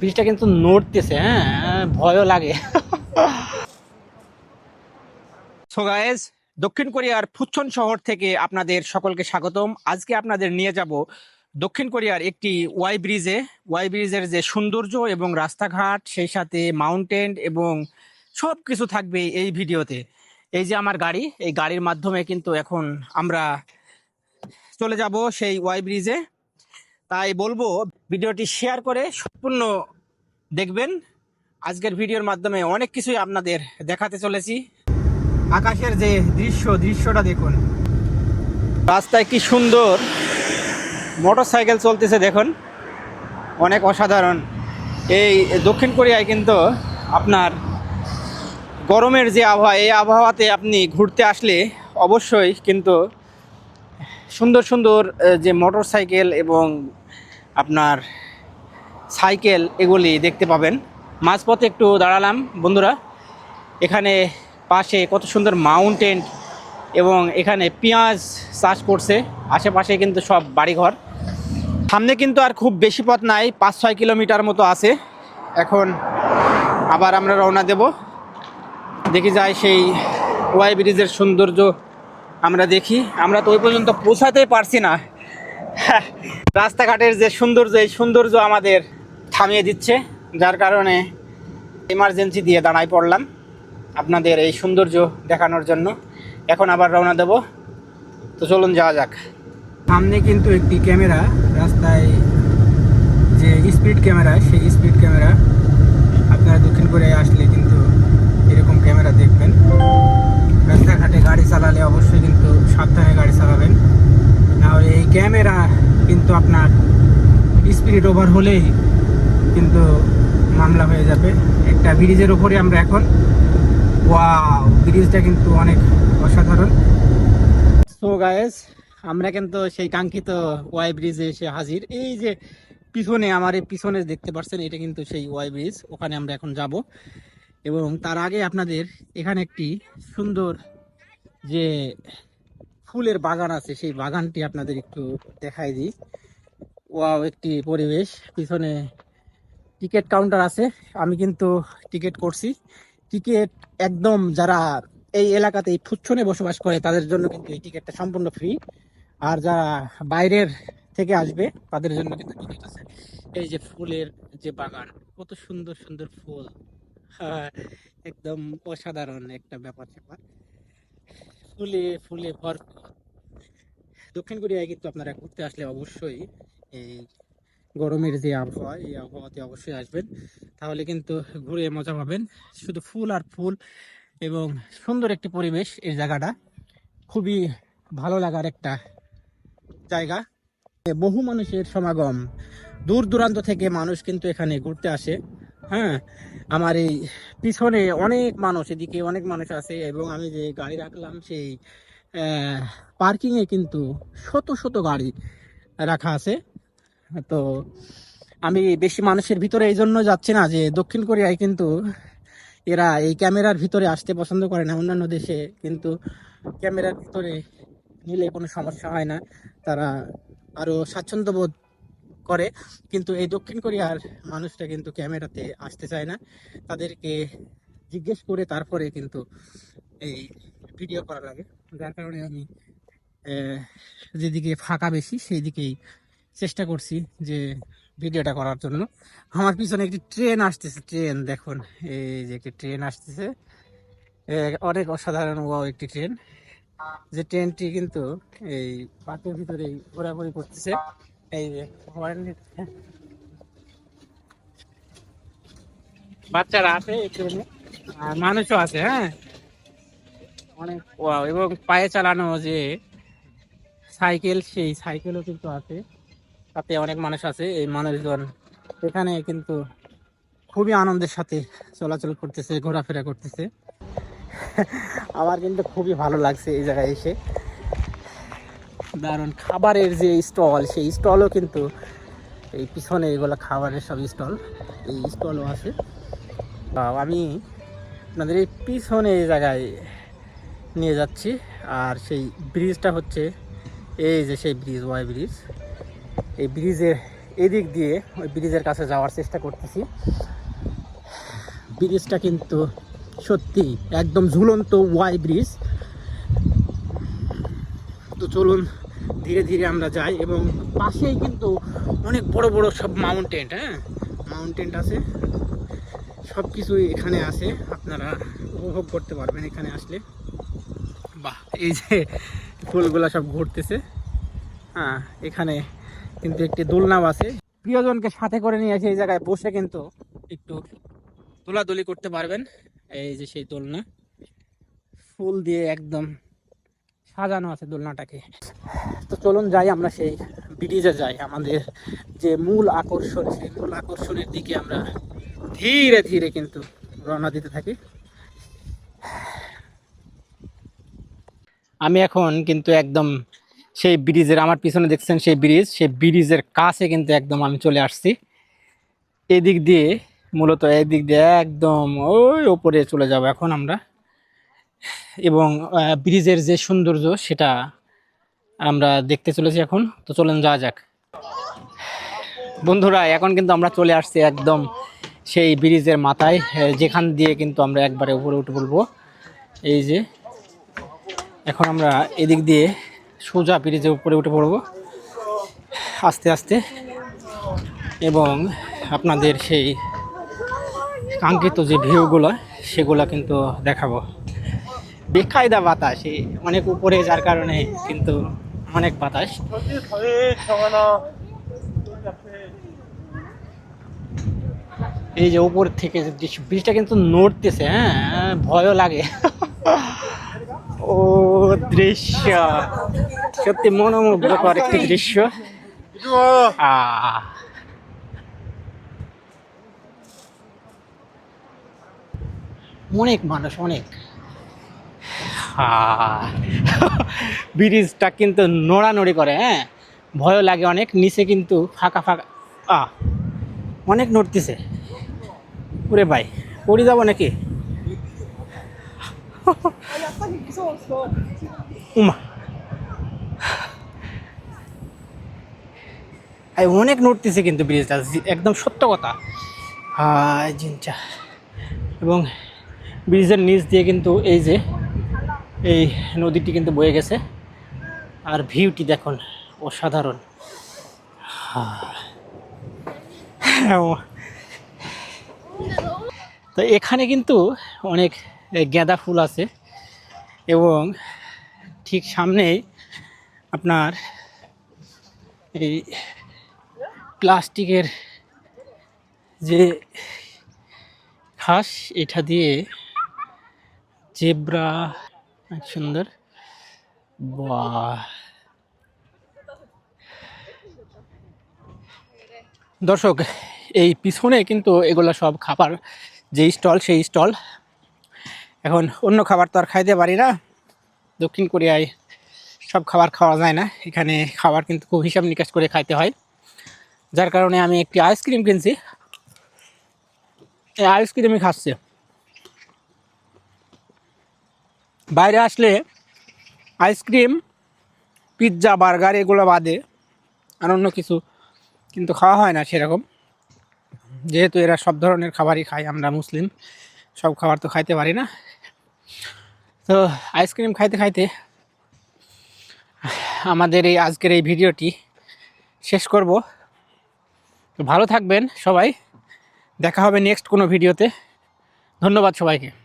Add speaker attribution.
Speaker 1: ব্রিজটা কিন্তু নড়তেছে হ্যাঁ ভয়ও লাগে। সো দক্ষিণ কোরিয়ার ফুচ্ছন শহর থেকে আপনাদের সকলকে স্বাগতম। আজকে আপনাদের নিয়ে যাব দক্ষিণ কোরিয়ার একটি ওয়াই ব্রিজে। ওয়াই ব্রিজের যে সৌন্দর্য এবং রাস্তাঘাট, সেই সাথে মাউন্টেন এবং সব কিছু থাকবে এই ভিডিওতে। এই যে আমার গাড়ি, এই গাড়ির মাধ্যমে কিন্তু এখন আমরা চলে যাব সেই ওয়াই ব্রিজে। তাই বলব ভিডিওটি শেয়ার করে সম্পূর্ণ দেখবেন। আজকের ভিডিওর মাধ্যমে অনেক কিছুই আপনাদের দেখাতে চলেছি। আকাশের যে দৃশ্য, দৃশ্যটা দেখুন। রাস্তায় কি সুন্দর মোটর সাইকেল চলতেছে দেখুন। অনেক অসাধারণ। এই দক্ষিণ কোরিয়ায় কিন্তু আপনার গরমের যে আবহাওয়া, এই আবহাওয়াতে আপনি ঘুরতে আসলে অবশ্যই কিন্তু সুন্দর সুন্দর যে মোটর সাইকেল এবং আপনার সাইকেল এগুলি দেখতে পাবেন। মাঝপথে একটু দাঁড়ালাম, বন্ধুরা। এখানে পাশে কত সুন্দর মাউন্টেন এবং এখানে পেঁয়াজ চাষ করছে। আশেপাশে কিন্তু সব বাড়িঘর। সামনে কিন্তু আর খুব বেশি পথ নাই পাঁচ ছয় কিলোমিটার মতো আছে। এখন আবার আমরা রওনা দেব। দেখি যায় সেই ওয়াই ব্রিজের সৌন্দর্য আমরা দেখি। আমরা তো ওই পর্যন্ত পৌঁছাতে পারছি না। রাস্তাঘাটের যে সৌন্দর্য, এই সৌন্দর্য আমাদের থামিয়ে দিচ্ছে, যার কারণে ইমার্জেন্সি দিয়ে দাঁড়াই পড়লাম আপনাদের এই সৌন্দর্য দেখানোর জন্য। এখন আবার রওনা দেব। তো চলুন যাওয়া যাক। সামনে কিন্তু একটি ক্যামেরা, রাস্তায় যে স্পিড ক্যামেরা, সেই স্পিড ক্যামেরা আপনারা দক্ষিণ কোরিয়ায় আসলে কিন্তু এরকম ক্যামেরা দেখবেন। রাস্তাঘাটে গাড়ি চালালে অবশ্যই কিন্তু সাবধানে গাড়ি চালাবেন। নাহলে এই ক্যামেরা কিন্তু আপনার স্পিড ওভার হলেই কিন্তু মামলা হয়ে যাবে। একটা ব্রিজের ওপরে আমরা এখন। ওয়াও, ব্রিজটা কিন্তু অনেক অসাধারণ। সো গায়েস আমরা কিন্তু সেই কাঙ্ক্ষিত ওয়াই ব্রিজে এসে হাজির। এই যে পিছনে, আমার এই পিছনে দেখতে পাচ্ছেন, এটা কিন্তু সেই ওয়াই ব্রিজ। ওখানে আমরা এখন যাব। এবং তার আগে আপনাদের এখানে একটি সুন্দর যে ফুলের বাগান আছে সেই বাগানটি আপনাদের একটু দেখাই দিই। ওয়াও একটি পরিবেশ। পিছনে টিকিট কাউন্টার আছে। আমি কিন্তু টিকিট করছি। টিকিট একদম যারা এই এলাকাতে এই ফুচ্ছনে বসবাস করে তাদের জন্য কিন্তু এই টিকিটটা সম্পূর্ণ ফ্রি। আর যারা বাইরের থেকে আসবে তাদের জন্য কিন্তু টিকিট আছে। এই যে ফুলের যে বাগান কত সুন্দর সুন্দর ফুল। হ্যাঁ, একদম অসাধারণ একটা ব্যাপার স্যাপার ফুলে ফুলে ভরপুর দক্ষিণ কোরিয়ায় কিন্তু আপনারা ঘুরতে আসলে অবশ্যই এই গরমের যে আবহাওয়া, এই আবহাওয়াতে অবশ্যই আসবেন। তাহলে কিন্তু ঘুরে মজা পাবেন। শুধু ফুল আর ফুল এবং সুন্দর একটি পরিবেশ এই জায়গাটা। খুবই ভালো লাগার একটা জায়গা। বহু মানুষের সমাগম। দূর দূরান্ত থেকে মানুষ কিন্তু এখানে ঘুরতে আসে। হ্যাঁ আমার এই পিছনে অনেক মানুষ, এদিকে অনেক মানুষ আছে এবং আমি যে গাড়ি রাখলাম সেই পার্কিংয়ে কিন্তু শত শত গাড়ি রাখা আছে। তো আমি বেশি মানুষের ভিতরে এই জন্য যাচ্ছি না যে দক্ষিণ কোরিয়ায় কিন্তু এরা এই ক্যামেরার ভিতরে আসতে পছন্দ করে না, অন্যান্য দেশে কিন্তু ক্যামেরার ভিতরে নিলে কোনো সমস্যা হয় না। তারা আরও স্বাচ্ছন্দ্য বোধ করে। কিন্তু এই দক্ষিণ কোরিয়ার মানুষটা কিন্তু ক্যামেরাতে আসতে চায় না। তাদেরকে জিজ্ঞেস করে তারপরে কিন্তু এই ভিডিও করা লাগে। যার কারণে আমি যেদিকে ফাঁকা বেশি সেই দিকেই চেষ্টা করছি যে ভিডিওটা করার জন্য। আমার পিছনে একটি ট্রেন আসতেছে। ট্রেন, দেখুন, এই যে একটি ট্রেন আসতেছে। অনেক অসাধারণ ওয়াও একটি ট্রেন। যে ট্রেনটি কিন্তু এই পার্কের ভিতরে ঘোরাঘুরি করতেছে। এই যে বাচ্চারা আছে আর মানুষও আছে হ্যাঁ? অনেক ওয়াও এবং পায়ে চালানো যে সাইকেল সেই সাইকেলও কিন্তু আছে। তাতে অনেক মানুষ আছে এই মানুষজন এখানে কিন্তু খুবই আনন্দের সাথে চলাচল করতেছে ঘোরাফেরা করতেছে। আমার কিন্তু খুবই ভালো লাগছে এই জায়গায় এসে। দারুণ খাবারের যে স্টল, সেই স্টলও কিন্তু এই পিছনে এগুলো খাবারের সব স্টল, এই স্টলও আছে। আমি আপনাদের এই পিছনে এই জায়গায় নিয়ে যাচ্ছি, আর সেই ব্রিজটা হচ্ছে এই যে সেই ব্রিজ, ওয়াই ব্রিজ। এই ব্রিজের এদিক দিয়ে, ওই ব্রিজের কাছে যাওয়ার চেষ্টা করতেছি। ব্রিজটা কিন্তু সত্যি একদম ঝুলন্ত ওয়াই ব্রিজ। তো চলুন ধীরে ধীরে আমরা যাই এবং পাশেই কিন্তু অনেক বড় বড় সব মাউন্টেন হ্যাঁ? মাউন্টেন আছে। সব কিছুই এখানে আছে। আপনারা উপভোগ করতে পারবেন এখানে আসলে। বাহ, এই যে ফুলগুলা সব ঘুরতেছে। হ্যাঁ এখানে কিন্তু একটি দোলনাও আছে। প্রিয়জনকে সাথে করে নিয়ে এসে এই জায়গায় বসে কিন্তু একটু দোলাদুলি করতে পারবেন। এই যে সেই দোলনা। ফুল দিয়ে একদম সাজানো আছে দোলনাটাকে। তো চলুন যাই আমরা সেই ব্রিজে যাই। আমাদের যে মূল আকর্ষণ, সেই মূল আকর্ষণের দিকে আমরা ধীরে ধীরে কিন্তু রওনা দিতে থাকি। আমি এখন কিন্তু একদম সেই ব্রিজের, আমার পিছনে দেখছেন সেই ব্রিজ, সেই ব্রিজের কাছে কিন্তু একদম আমি চলে আসছি। এদিক দিয়ে, মূলত এদিক দিয়ে একদম ওই ওপরে চলে যাব এখন আমরা। এবং ব্রিজের যে সৌন্দর্য সেটা আমরা দেখতে চলেছি এখন। তো চলেন যাওয়া যাক। বন্ধুরা, এখন কিন্তু আমরা চলে আসছি একদম সেই ব্রিজের মাথায় যেখান দিয়ে কিন্তু আমরা একবারে উপরে উঠে পড়ব এই যে, এখন আমরা এদিক দিয়ে সোজা ব্রিজের উপরে উঠে পড়ব। আস্তে আস্তে। এবং আপনাদের সেই কাঙ্ক্ষিত যে ভিউগুলো, সেগুলো কিন্তু দেখাবো। বেকায়দা বাতাস অনেক উপরে যার কারণে কিন্তু অনেক বাতাস। এই যে উপর থেকে ব্রিজটা কিন্তু নড়তেছে হ্যাঁ ভয়ও লাগে। ও দৃশ্য, সত্যি মনোমুগ্ধকর একটি দৃশ্য। অনেক মানুষ, অনেক। ব্রিজটা কিন্তু নড়ানড়ি করে হ্যাঁ? ভয়ও লাগে অনেক, নিচে কিন্তু ফাঁকা ফাঁকা। আহ, অনেক নড়তেছে। ওরে ভাই, পড়ে যাব নাকি? উমা। অনেক নড়তেছে কিন্তু ব্রিজটা একদম সত্য কথা। জিনচা। এবং ব্রিজের নিচ দিয়ে কিন্তু এই যে এই নদীটি কিন্তু বয়ে গেছে। আর ভিউটি দেখুন, অসাধারণ। তো এখানে কিন্তু অনেক গেঁদা ফুল আছে এবং ঠিক সামনেই আপনার এই প্লাস্টিকের যে ঘাস এটা দিয়ে জেব্রা এক সুন্দর। বাহ। দর্শক, এই পিছনে কিন্তু এগুলো সব খাবার যে স্টল সেই স্টল। এখন অন্য খাবার তো আর খাইতে পারি না। দক্ষিণ কোরিয়ায় সব খাবার খাওয়া যায় না। এখানে খাবার কিন্তু খুব হিসাব নিকাশ করে খাইতে হয়। যার কারণে আমি একটি আইসক্রিম কিনছি। এই আইসক্রিমই খাচ্ছে। বাইরে আসলে আইসক্রিম, পিৎজা, বার্গার এগুলো বাদে আর অন্য কিছু কিন্তু খাওয়া হয় না সেরকম। যেহেতু এরা সব ধরনের খাবারই খায়, আমরা মুসলিম, সব খাবার তো খাইতে পারি না। তো আইসক্রিম খাইতে খাইতে আমাদের এই আজকের এই ভিডিওটি শেষ করব। তো ভালো থাকবেন সবাই। দেখা হবে নেক্সট কোনো ভিডিওতে। ধন্যবাদ সবাইকে।